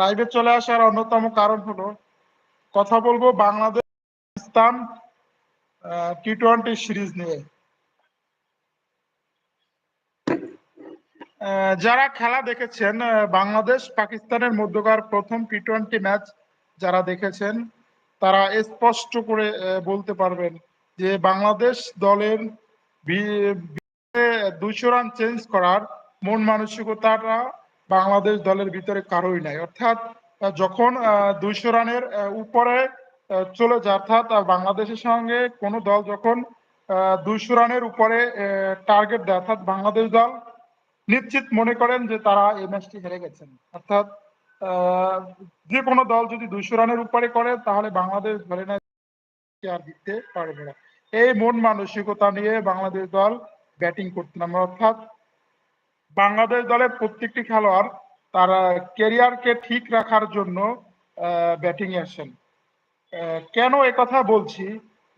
লাইভে চলে আসার অন্যতম কারণ হলো, কথা বলব Bangladesh, Pakistan T twenty series নিয়ে। যারা খেলা দেখেছেন বাংলাদেশ, পাকিস্তানের মধ্যকার প্রথম টি টোয়েন্টি ম্যাচ যারা দেখেছেন, তারা স্পষ্ট করে বলতে পারবেন যে বাংলাদেশ দলের দুইশো রান চেঞ্জ করার মন মানসিকতাটা বাংলাদেশ দলের ভিতরে কারোই নাই। অর্থাৎ যখন দুইশো রানের উপরে চলে যায়, অর্থাৎ বাংলাদেশের সঙ্গে কোনো দল যখন দুইশো রানের উপরে টার্গেট দেয়, অর্থাৎ বাংলাদেশ দল নিশ্চিত মনে করেন যে তারা এই ম্যাচটি হেরে গেছেন। অর্থাৎ যে কোনো দল যদি দুইশো রানের উপরে করে, তাহলে বাংলাদেশ ধরে নেয় আর জিততে পারবে না। এই মন মানসিকতা নিয়ে বাংলাদেশ দল ব্যাটিং করতে নামে অর্থাৎ বাংলাদেশ দলের প্রত্যেকটি খেলোয়াড় তার ক্যারিয়ারকে ঠিক রাখার জন্য ব্যাটিং এ আসেন। কেন কথা বলছি?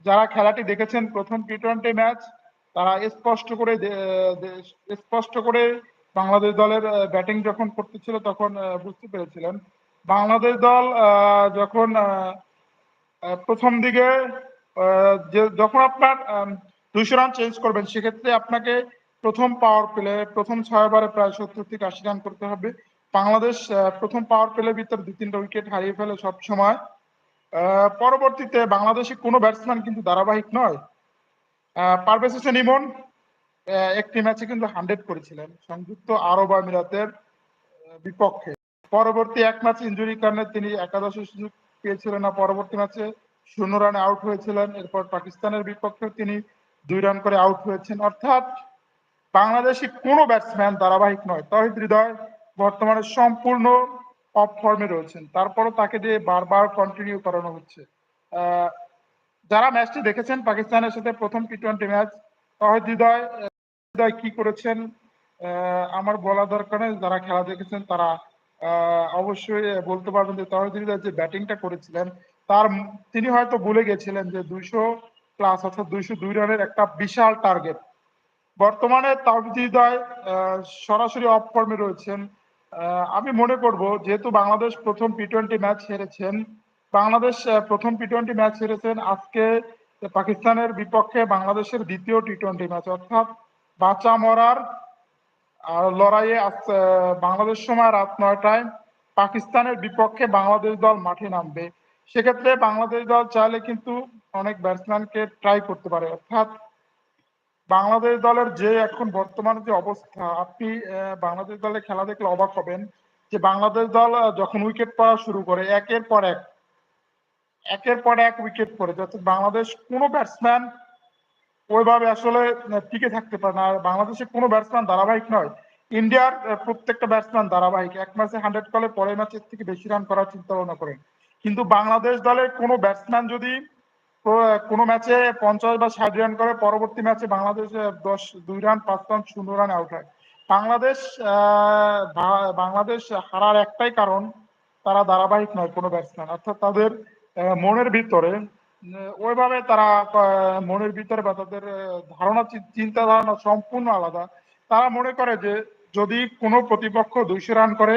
যারা খেলাটি দেখেছেন, প্রথম টি টোয়েন্টি ম্যাচ তারা স্পষ্ট করে স্পষ্ট করে বাংলাদেশ দলের ব্যাটিং যখন করতেছিল তখন বুঝতে পেরেছিলেন। বাংলাদেশ দল যখন প্রথম দিকে যখন আপনার দুইশো রান চেঞ্জ করবেন, সেক্ষেত্রে আপনাকে প্রথম পাওয়ার প্লে প্রথম ছয় বারে প্রায় সত্তর থেকে আশি রান করতে হবে। বাংলাদেশ প্রথম পাওয়ার প্লের ভিতর দু তিনটা উইকেট হারিয়ে ফেলে সব সময় পরবর্তীতে বাংলাদেশে কোনো ব্যাটসম্যান কিন্তু ধারাবাহিক নয়। পারভেজ হোসেন ইমন একটি ম্যাচে কিন্তু হান্ড্রেড করেছিলেন। সংযুক্ত আরব আমিরাতের বিপক্ষে। পরবর্তী এক ম্যাচ ইঞ্জুরির কারণে তিনি একাদশের সুযোগ পেয়েছিলেন না। পরবর্তী ম্যাচে শূন্য রানে আউট হয়েছিলেন। এরপর পাকিস্তানের বিপক্ষে তিনি দুই রান করে আউট হয়েছেন। অর্থাৎ বাংলাদেশি কোনো ব্যাটসম্যান ধারাবাহিক নয়। তহিদ হৃদয় বর্তমানে সম্পূর্ণ অফ ফর্মে রয়েছেন। তারপরও তাকে দিয়ে বারবার কন্টিনিউ করানো হচ্ছে। যারা ম্যাচটি দেখেছেন পাকিস্তানের সাথে প্রথম টি টোয়েন্টি ম্যাচ তহিদ হৃদয় হৃদয় কি করেছেন আমার বলা দরকার নেই। যারা খেলা দেখেছেন তারা অবশ্যই বলতে পারবেন যে তহিদ হৃদয় যে ব্যাটিংটা করেছিলেন, তার তিনি হয়তো ভুলে গেছিলেন যে দুইশো প্লাস অর্থাৎ দুইশো দুই রানের একটা বিশাল টার্গেট বর্তমানে তাওহিদ সরাসরি অফ ফর্মে রয়েছেন। আমি মনে করব, যেহেতু বাংলাদেশ প্রথম টি টোয়েন্টি ম্যাচ হেরেছেন, বাংলাদেশ প্রথম টি টোয়েন্টি ম্যাচ হেরেছেন, আজকে পাকিস্তানের বিপক্ষে বাংলাদেশের দ্বিতীয় টি টোয়েন্টি ম্যাচ অর্থাৎ বাঁচা মরার লড়াইয়ে বাংলাদেশ সময় রাত নয়টায় পাকিস্তানের বিপক্ষে বাংলাদেশ দল মাঠে নামবে। সেক্ষেত্রে বাংলাদেশ দল চাইলে কিন্তু অনেক ব্যাটসম্যানকে ট্রাই করতে পারে। অর্থাৎ বাংলাদেশ দলের যে এখন বর্তমানে যে অবস্থা, আপনি বাংলাদেশ দলে খেলা দেখলে অবাক হবেন যে বাংলাদেশ দল যখন উইকেট পড়া শুরু করে, একের পর এক, একের পর এক উইকেট পড়ে, যাতে বাংলাদেশ কোনো ব্যাটসম্যান ওইভাবে আসলে টিকে থাকতে পারে না। আর বাংলাদেশে কোনো ব্যাটসম্যান ধারাবাহিক নয়, ইন্ডিয়ার প্রত্যেকটা ব্যাটসম্যান ধারাবাহিক। এক ম্যাচে হান্ড্রেড কলে পরের ম্যাচের থেকে বেশি রান করার চিন্তা ভাবনা করেন। কিন্তু বাংলাদেশ দলের কোনো ব্যাটসম্যান যদি কোনো ম্যাচে পঞ্চাশ বা ষাট রান করে, পরবর্তী ম্যাচে বাংলাদেশ দশ, দুই রান, পাঁচ রান, শূন্য রান আউট হয়। বাংলাদেশ বাংলাদেশ হারার একটাই কারণ তারা ধারাবাহিক নয়, কোনো ব্যাটসম্যান অর্থাৎ তাদের মনের ভিতরে ওইভাবে তারা মনের ভিতরে বা তাদের ধারণা চিন্তা ধারণা সম্পূর্ণ আলাদা। তারা মনে করে যে যদি কোনো প্রতিপক্ষ দুইশো রান করে,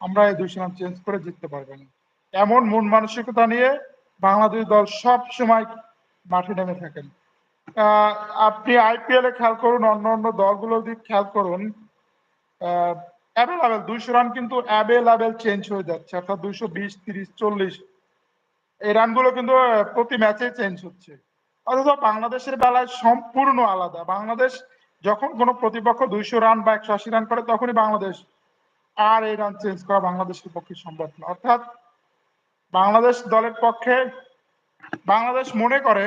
আমরা এই দুইশো রান চেঞ্জ করে জিততে পারব না। এমন মন মানসিকতা নিয়ে বাংলাদেশ দল সব সময় মাঠে নেমে থাকেন। আপনি আইপিএল এ খেয়াল করুন, অন্য অন্য দলগুলোর দিক খেয়াল করুন দুইশো রান কিন্তু চেঞ্জ হয়ে যাচ্ছে, অর্থাৎ দুইশো বিশ, তিরিশ, চল্লিশ, এই রানগুলো কিন্তু প্রতি ম্যাচে চেঞ্জ হচ্ছে। অথচ বাংলাদেশের বেলায় সম্পূর্ণ আলাদা। বাংলাদেশ যখন কোনো প্রতিপক্ষ দুইশো রান বা একশো আশি রান করে, তখনই বাংলাদেশ আর এই রান চেঞ্জ করা বাংলাদেশের পক্ষে সম্ভব না। অর্থাৎ বাংলাদেশ দলের পক্ষে বাংলাদেশ মনে করে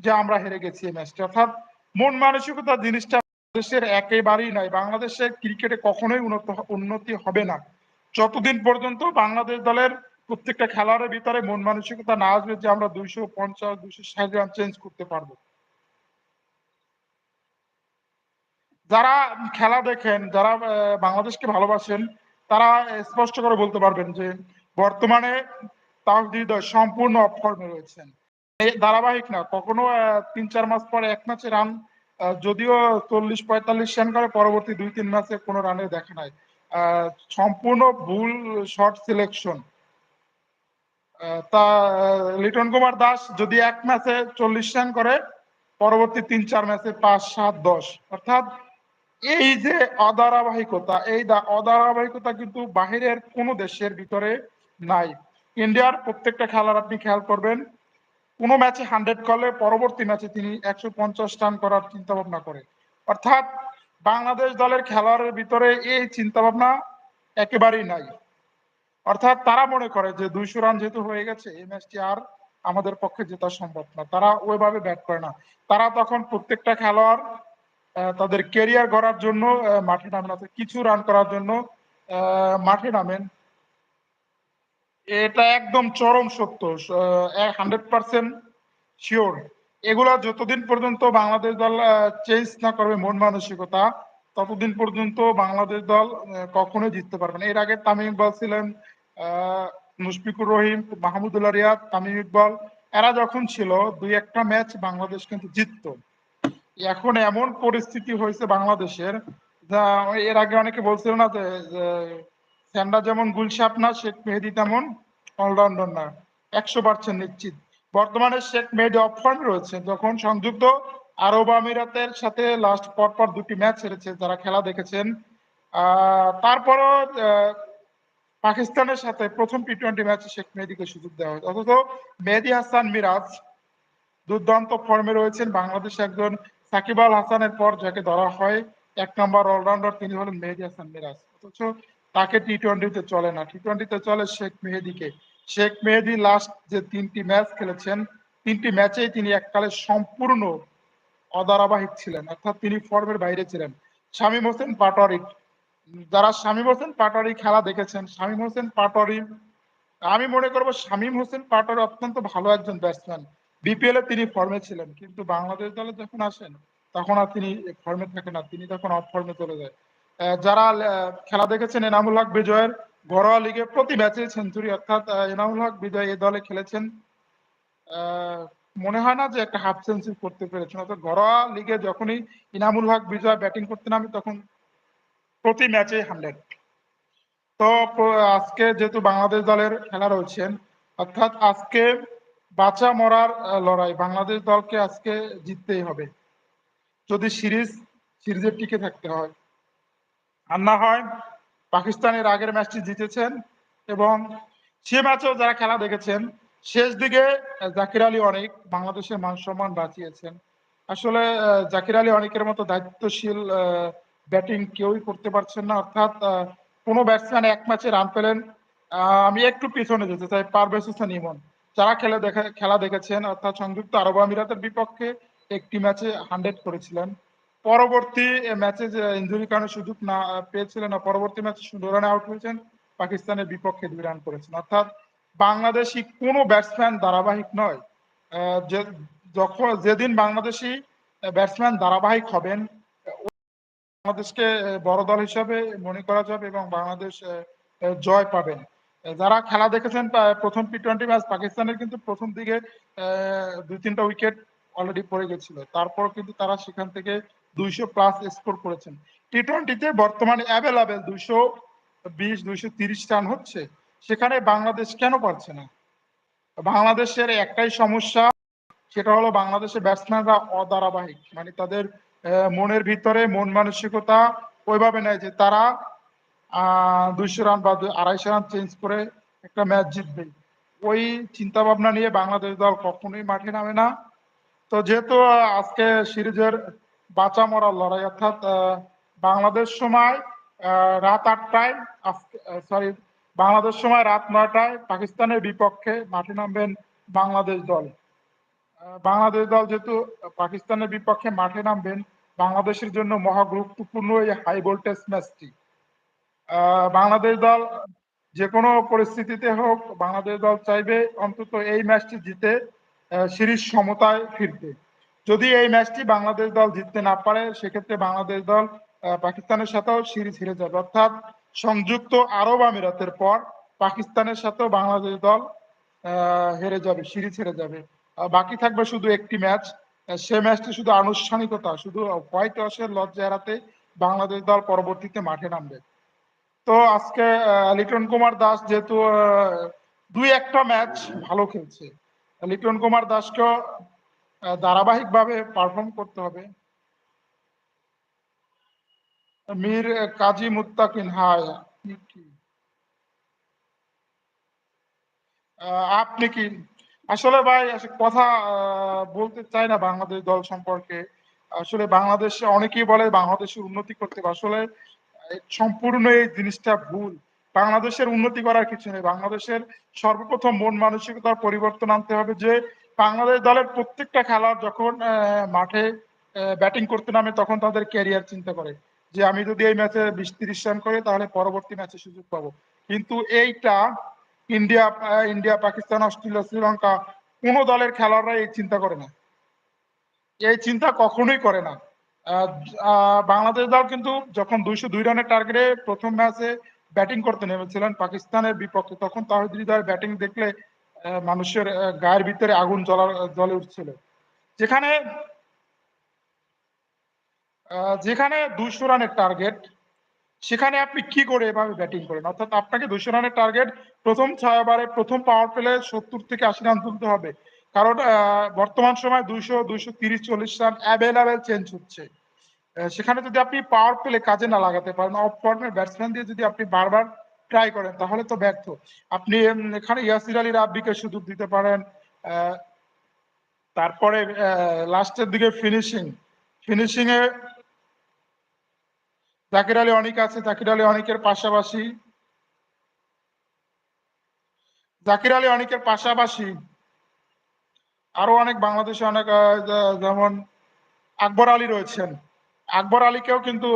যে আমরা হেরে গেছি এই ম্যাচটা। অর্থাৎ মন মানসিকতা জিনিসটা বাংলাদেশের একেবারেই নাই বাংলাদেশের ক্রিকেটে কখনোই উন্নত উন্নতি হবে না। যতদিন পর্যন্ত বাংলাদেশ দলের প্রত্যেকটা খেলোয়াড়ের ভিতরে মন মানসিকতা না আসবে যে আমরা দুইশো পঞ্চাশ, দুইশো ষাট রান চেঞ্জ করতে পারব। যারা খেলা দেখেন, যারা বাংলাদেশকে ভালোবাসেন, তারা স্পষ্ট করে বলতে পারবেন যে বর্তমানে তাহিদ হৃদয় সম্পূর্ণ অফ রয়েছেন। ধারাবাহিক না, কখনো তিন চার মাস পরে এক ম্যাচে রান যদিও চল্লিশ পঁয়তাল্লিশ রান করে পরবর্তী দুই, তিন ম্যাচে কোনো রানের দেখা নাই। সম্পূর্ণ ভুল শট সিলেকশন। তা লিটন কুমার দাস যদি এক ম্যাচে চল্লিশ রান করে, পরবর্তী তিন, চার ম্যাচে পাঁচ, সাত, দশ। অর্থাৎ এই যে অধারাবাহিকতা, এই অধারাবাহিকতা কিন্তু বাহিরের কোনো দেশের ভিতরে নাই। ইন্ডিয়ার প্রত্যেকটা খেলার আপনি খেয়াল করবেন, কোনো ম্যাচে হান্ড্রেড করলে পরবর্তী ম্যাচে তিনি একশো পঞ্চাশ রান করার চিন্তা ভাবনা করে। অর্থাৎ বাংলাদেশ দলের খেলোয়াড়ের ভিতরে এই চিন্তা ভাবনা একেবারেই নাই। অর্থাৎ তারা মনে করে যে দুইশো রান যেহেতু হয়ে গেছে, এই ম্যাচটি আর আমাদের পক্ষে জেতা সম্ভব না। তারা ওইভাবে ব্যাট করে না। তারা তখন প্রত্যেকটা খেলোয়াড় তাদের কেরিয়ার গড়ার জন্য মাঠে নামেন কিছু রান করার জন্য মাঠে নামেন। এটা একদম চরম সত্য হান্ড্রেড পার্সেন্ট শিওর এগুলা যতদিন পর্যন্ত বাংলাদেশ দল চেঞ্জ না করবে মন মানসিকতা, ততদিন পর্যন্ত বাংলাদেশ দল কখনোই জিততে পারবে না। এর আগে তামিম ইকবাল ছিলেন মুশফিকুর রহিম, মাহমুদুল্লাহ রিয়াদ, তামিম ইকবাল, এরা যখন ছিল, দুই একটা ম্যাচ বাংলাদেশ কিন্তু জিততো। এখন এমন পরিস্থিতি হয়েছে বাংলাদেশের, যা এর আগে অনেকে বলছিল না যে স্যান্ডা যেমন গুলশাপ না, শেখ মেহেদি তেমন অলরাউন্ডার না। একশো পার্সেন্ট নিশ্চিত। বর্তমানে শেখ মেহেদি অফ ফর্ম রয়েছে, যখন সংযুক্ত আরব আমিরাতের সাথে লাস্ট পর পর দুটি ম্যাচ হেরেছে, যারা খেলা দেখেছেন। তারপরও পাকিস্তানের সাথে প্রথম টি টোয়েন্টি ম্যাচে শেখ মেহেদিকে সুযোগ দেওয়া হয়েছে অথচ মেহেদি হাসান মিরাজ দুর্দান্ত ফর্মে রয়েছেন। বাংলাদেশ একজন সাকিব আল হাসানের পর যাকে ধরা হয়, এক নম্বর অলরাউন্ডার তিনি হলেন মেহেদি হাসান মিরাজ। অথচ তাকে টি টোয়েন্টিতে চলে না। টি টোয়েন্টিতে চলে শেখ মেহেদিকে। শেখ মেহেদি লাস্ট যে তিনটি ম্যাচ খেলেছেন, তিনটি ম্যাচেই তিনি এককালে সম্পূর্ণ অধারাবাহিক ছিলেন। অর্থাৎ তিনি ফর্মের বাইরে ছিলেন। শামীম হোসেন পাটোয়ারি, যারা শামীম হোসেন পাটোয়ারি খেলা দেখেছেন, শামীম হোসেন পাটোয়ারি, আমি মনে করব শামীম হোসেন পাটোয়ারি অত্যন্ত ভালো একজন ব্যাটসম্যান বিপিএল এ তিনি ফর্মে ছিলেন, কিন্তু বাংলাদেশ দলে যখন আসেন, তখন আর তিনি ফর্মে থাকেন না। তিনি তখন অফ ফর্মে চলে যায়। যারা খেলা দেখেছেন এনামুল হক বিজয়ের ঘরোয়া লিগে প্রতি ম্যাচে সেঞ্চুরি, অর্থাৎ এনামুল হক বিজয় এই দলে খেলেছেন। মনে হয় না যে একটা হাফ সেঞ্চুরি করতে পেরেছেন, অর্থাৎ ঘরোয়া লিগে যখনই ইনামুল হক বিজয় ব্যাটিং করতে নামে তখন প্রতি ম্যাচে হান্ড্রেড। তো আজকে যেহেতু বাংলাদেশ দলের খেলা রয়েছেন, অর্থাৎ আজকে বাঁচা মরার লড়াই, বাংলাদেশ দলকে আজকে জিততেই হবে। যদি সিরিজ সিরিজের টিকে থাকতে হয়। আর না হয় পাকিস্তানের আগের ম্যাচটি জিতেছেন এবং সে ম্যাচেও যারা খেলা দেখেছেন, শেষ দিকে জাকির আলী অনেক বাংলাদেশের মান সম্মান বাঁচিয়েছেন। আসলে জাকির আলী অনেকের মতো দায়িত্বশীল ব্যাটিং কেউই করতে পারছেন না। অর্থাৎ কোনো ব্যাটসম্যান এক ম্যাচে রান পেলেন আমি একটু পিছনে যেতে চাই, পারভেজ হোসেন ইমন। যারা খেলে দেখে, খেলা দেখেছেন, অর্থাৎ সংযুক্ত আরব আমিরাতের বিপক্ষে একটি ম্যাচে হান্ড্রেড করেছিলেন। পরবর্তী ম্যাচে যে ইঞ্জুরি কারণে সুযোগ না পেয়েছিলেন না। পরবর্তী ম্যাচে ষোলো রানে আউট হয়েছেন। পাকিস্তানের বিপক্ষে দুই রান করেছেন। অর্থাৎ বাংলাদেশি কোনো ব্যাটসম্যান ধারাবাহিক নয়। যে, যখন, যেদিন বাংলাদেশি ব্যাটসম্যান ধারাবাহিক হবেন, বাংলাদেশকে বড় দল হিসাবে মনে করা যাবে এবং বাংলাদেশ জয় পাবেন। যারা খেলা দেখেছেন প্রথম টি টোয়েন্টি ম্যাচ পাকিস্তানের কিন্তু প্রথম দিকে দুই তিনটা উইকেট অলরেডি পড়ে গেছিল। তারপর কিন্তু তারা সেখান থেকে দুইশো প্লাস স্কোর করেছেন। টি টোয়েন্টিতে বর্তমানে অ্যাভেলেবেল দুইশো বিশ, দুইশো তিরিশ রান হচ্ছে। সেখানে বাংলাদেশ কেন পারছে না? বাংলাদেশের একটাই সমস্যা, সেটা হলো বাংলাদেশের ব্যাটসম্যানরা অধারাবাহিক। মানে তাদের মনের ভিতরে মন মানসিকতা ওইভাবে নেয় যে তারা দুইশো রান বা আড়াইশো রান চেঞ্জ করে একটা ম্যাচ জিতবে। ওই চিন্তা ভাবনা নিয়ে বাংলাদেশ দল কখনোই মাঠে নামে না। তো যেহেতু আজকে সিরিজের বাঁচা মরার লড়াই, অর্থাৎ বাংলাদেশ সময় রাত আটটায় সরি বাংলাদেশ সময় রাত নয়টায় পাকিস্তানের বিপক্ষে মাঠে নামবেন বাংলাদেশ দল। বাংলাদেশ দল যেহেতু পাকিস্তানের বিপক্ষে মাঠে নামবেন, বাংলাদেশের জন্য মহা গুরুত্বপূর্ণ এই হাই ভোল্টেজ ম্যাচটি বাংলাদেশ দল যে কোনো পরিস্থিতিতে হোক, বাংলাদেশ দল চাইবে অন্তত এই ম্যাচটি জিতে সিরিজ সমতায় ফিরতে। যদি এই ম্যাচটি বাংলাদেশ দল জিততে না পারে, সেক্ষেত্রে বাংলাদেশ দল পাকিস্তানের সাথেও সিরিজ হেরে যাবে। অর্থাৎ সংযুক্ত আরব আমিরাতের পর পাকিস্তানের সাথেও বাংলাদেশ দল হেরে যাবে, সিরিজ হেরে যাবে। বাকি থাকবে শুধু একটি ম্যাচ। সে ম্যাচটি শুধু আনুষ্ঠানিকতা, শুধু হোয়াইট ওয়াশের লজ্জা এড়াতে বাংলাদেশ দল পরবর্তীতে মাঠে নামবে। তো আজকে লিটন কুমার দাস যেহেতু দুই একটা ম্যাচ ভালো খেলছে। লিটন কুমার দাসকেও ধারাবাহিকভাবে পারফর্ম করতে হবে। মীর কাজী মুত্তাকিন, হায়, আপনি কি? আসলে ভাই কথা বলতে চাই না বাংলাদেশ দল সম্পর্কে। আসলে বাংলাদেশে অনেকেই বলে বাংলাদেশের উন্নতি করতে আসলে সম্পূর্ণ এই জিনিসটা ভুল। বাংলাদেশের উন্নতি করার কিছু নেই। বাংলাদেশের সর্বপ্রথম মন মানসিকতার পরিবর্তন আনতে হবে যে বাংলাদেশ দলের প্রত্যেকটা খেলোয়াড় যখন মাঠে ব্যাটিং করতে নামে, তখন তাদের ক্যারিয়ার চিন্তা করে। যে আমি যদি এই ম্যাচে বিশ তিরিশ রান করি, তাহলে পরবর্তী ম্যাচে সুযোগ পাবো। কিন্তু এইটা India India, Pakistan, Australia, Sri Lanka, কোনো দলের খেলোয়াড়রা এই চিন্তা করে না। এই চিন্তা কখনোই করে না। বাংলাদেশ দল কিন্তু যখন দুইশো দুই রানের টার্গেটে প্রথম ম্যাচে ব্যাটিং করতে নেমেছিলেন, পাকিস্তানের বিপক্ষে, তখন তাহিদ ব্যাটিং দেখলে মানুষের গায়ের ভিতরে আগুন জ্বলা, জ্বলে উঠছিল। যেখানে যেখানে দুইশো রানের টার্গেট সেখানে আপনি কি করে এভাবে ব্যাটিং করেন? অর্থাৎ আপনাকে দুইশো রানের টার্গেট প্রথম ছয় ওভারে প্রথম পাওয়ার পেলে সত্তর থেকে আশি রান তুলতে হবে। কারণ বর্তমান সময় দুইশো দুইশো তিরিশ, চল্লিশ রান অ্যাভেলেবেল চেঞ্জ হচ্ছে। সেখানে যদি আপনি পাওয়ার প্লে কাজে না লাগাতে পারেন অফ ফর্মের ব্যাটসম্যান দিয়ে যদি আপনি বারবার ট্রাই করেন, তাহলে তো ব্যর্থ। আপনি এখানে ইয়াসির আলী রাব্বিকে সুযোগ দিতে পারেন তারপরে লাস্টের দিকে ফিনিশিং ফিনিশিং এ জাকির আলী অনেক আছে, জাকির আলী অনেকের পাশাপাশি। জাকির আলী অনেকের পাশাপাশি আরও অনেক বাংলাদেশে অনেক যেমন আকবর আলী রয়েছেন। আকবর আলীকেও কিন্তু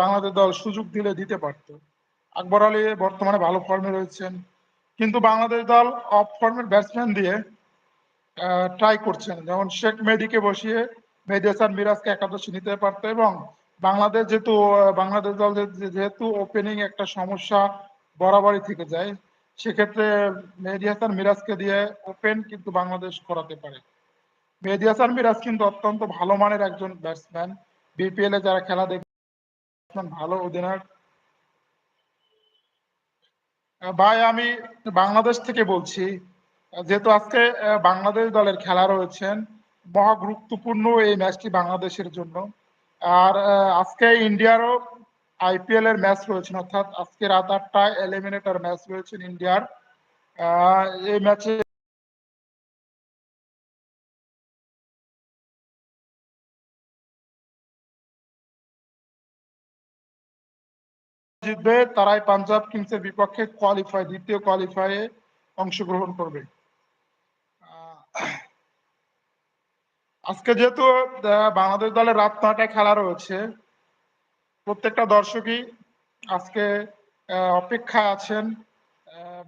বাংলাদেশ দল সুযোগ দিলে দিতে পারত। আকবর আলী বর্তমানে ভালো ফর্মে রয়েছেন। কিন্তু বাংলাদেশ দল অফ ফর্মের ব্যাটসম্যান দিয়ে ট্রাই করছেন। যেমন শেখ মেহেদিকে বসিয়ে মেহেদি মিরাজকে একাদশী নিতে পারতো এবং বাংলাদেশ যেহেতু বাংলাদেশ দল যেহেতু ওপেনিং একটা সমস্যা বরাবরই থেকে যায়, সেক্ষেত্রে মেহেদি মিরাজকে দিয়ে ওপেন কিন্তু বাংলাদেশ করাতে পারে। মেহেদি মিরাজ কিন্তু অত্যন্ত ভালো মানের একজন ব্যাটসম্যান বিপিএল এ যারা খেলা দেখেন ভালো অধিনায়ক। ভাই, আমি বাংলাদেশ থেকে বলছি। যেহেতু আজকে বাংলাদেশ দলের খেলা রয়েছেন, মহা গুরুত্বপূর্ণ এই ম্যাচটি বাংলাদেশের জন্য। আর আজকে ইন্ডিয়ারও আইপিএল এর ম্যাচ রয়েছে অর্থাৎ আজকে রাত আটটায় এলিমিনেটর ম্যাচ রয়েছে ইন্ডিয়ার। এই ম্যাচে জিতবে তারাই পাঞ্জাব কিংসের বিপক্ষে কোয়ালিফাই দ্বিতীয় কোয়ালিফাইয়ে অংশগ্রহণ করবে। আজকে যেহেতু বাংলাদেশ দলের রাত নয়টায় খেলা রয়েছে, প্রত্যেকটা দর্শকই আজকে অপেক্ষায় আছেন।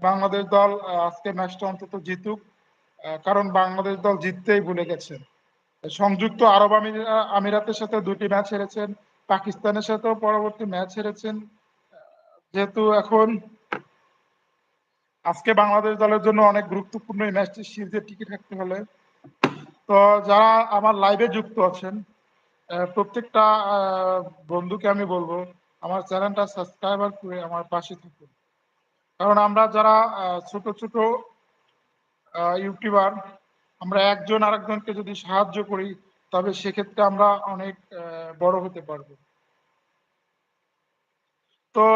বাংলাদেশ দল আজকে ম্যাচটা অন্তত জিতুক কারণ বাংলাদেশ দল জিততেই ভুলে গেছে। সংযুক্ত আরব আমিরাতের সাথে দুটি ম্যাচ হেরেছেন, পাকিস্তানের সাথেও পরবর্তী ম্যাচ হেরেছেন। যেহেতু এখন আজকে বাংলাদেশ দলের জন্য অনেক গুরুত্বপূর্ণ এই ম্যাচটি সিরিজে টিকে থাকতে হলে। তো যারা আমার লাইভে যুক্ত আছেন প্রত্যেকটা বন্ধুকে আমি বলব, আমার চ্যানেলটা সাবস্ক্রাইবার করে আমার পাশে থাকুন। কারণ আমরা যারা ছোট ছোট ইউটিউবার আমরা একজন আরেকজনকে যদি সাহায্য করি, তবে সেক্ষেত্রে আমরা অনেক বড় হতে পারব। তো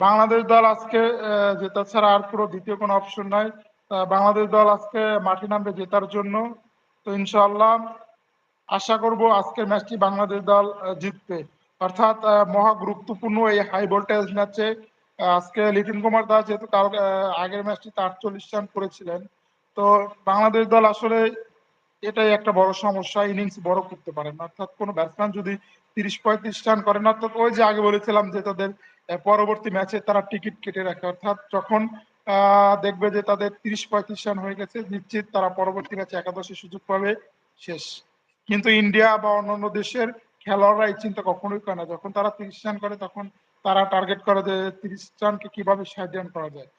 বাংলাদেশ দল আজকে জেতা ছাড়া আর পুরো দ্বিতীয় কোনো অপশন নাই। বাংলাদেশ দল আজকে মাঠে নামবে জেতার জন্য। তো ইনশাআল্লাহ আশা করব আজকের ম্যাচটি বাংলাদেশ দল জিতবে। অর্থাৎ মহা গুরুত্বপূর্ণ এই হাই ভোল্টেজ ম্যাচে আজকে লিটন কুমার দাস যেহেতু কাল আগের ম্যাচটিতে আটচল্লিশ রান করেছিলেন, তো বাংলাদেশ দল আসলে এটাই একটা বড় সমস্যা, ইনিংস বড় করতে পারেন অর্থাৎ কোনো ব্যাটসম্যান যদি তিরিশ পঁয়ত্রিশ রান করেন। অর্থাৎ ওই যে আগে বলেছিলাম যে তাদের পরবর্তী ম্যাচে তারা টিকিট কেটে রাখে। অর্থাৎ যখন দেখবে যে তাদের তিরিশ পঁয়ত্রিশ রান হয়ে গেছে, নিশ্চিত তারা পরবর্তী ম্যাচে একাদশে সুযোগ পাবে শেষ। কিন্তু ইন্ডিয়া বা অন্যান্য দেশের খেলোয়াড়রা এই চিন্তা কখনোই করে না। যখন তারা তিরিশ রান করে, তখন তারা টার্গেট করে যে তিরিশ রানকে কীভাবে ষাট রান করা যায়।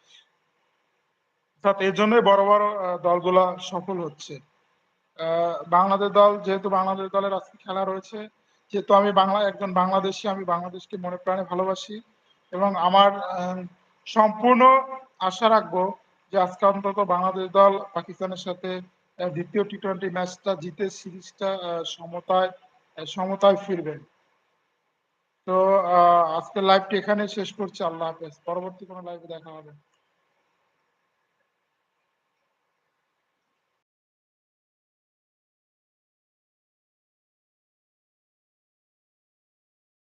অর্থাৎ এই জন্যই বড় বড় দলগুলা সফল হচ্ছে। বাংলাদেশ দল, যেহেতু বাংলাদেশ দলের আজকে খেলা রয়েছে যেহেতু আমি বাংলা একজন বাংলাদেশি আমি বাংলাদেশকে মনে প্রাণে ভালোবাসি এবং আমার সম্পূর্ণ আশা রাখব যে আজকে অন্তত বাংলাদেশ দল পাকিস্তানের সাথে দ্বিতীয় টি টোয়েন্টি ম্যাচটা জিতে সিরিজটা সমতায় সমতায় ফিরবে। তো আহ, আজকের লাইভটি এখানে শেষ করছি। আল্লাহ হাফেজ। পরবর্তী কোনো লাইভে দেখা হবে।